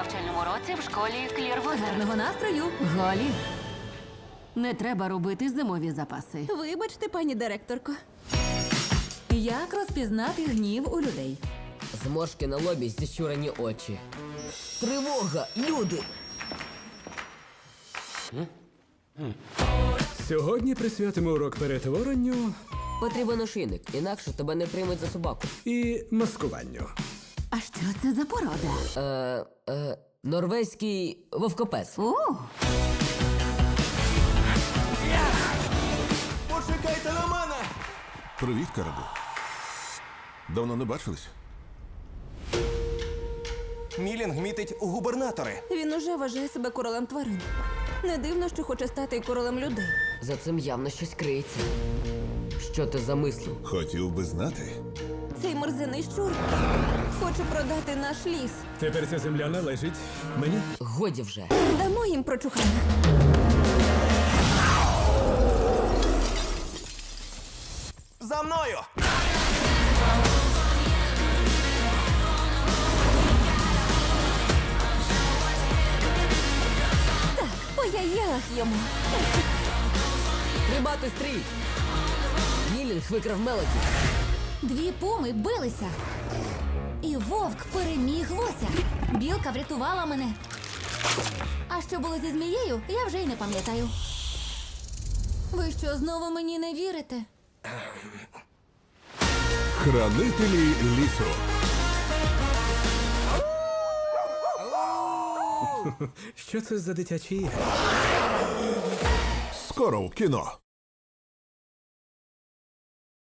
навчальному році в школі Клірвотер. Гарного настрою. Голі. Не треба робити зимові запаси. Вибачте, пані директорко. Як розпізнати гнів у людей? Зморшки на лобі, зіщурені очі. Тривога! Люди! Сьогодні присвятимо урок перетворенню Потрібен ошийник, інакше тебе не приймуть за собаку. і маскуванню. А що це за порода? Е, е, норвезький вовкопес. О, Почекайте на мене! Привіт, Карабу. Давно не бачились? Мілінг мітить у губернатори. Він уже вважає себе королем тварин. Не дивно, що хоче стати і королем людей. За цим явно щось криється. Що ти замислив? Хотів би знати. Цей мерзений щур хоче продати наш ліс. Тепер ця земля належить мені. Годі вже. Дамо їм прочухання. За мною! По яєлах йому. Трибати стрій! Нілінг викрав Мелоді. Дві пуми билися. І вовк переміг лося. Білка врятувала мене. А що було зі змією, я вже й не пам'ятаю. Ви що, знову мені не вірите? Хранителі лісу. Що це за дитячі ігри? Скоро в кіно.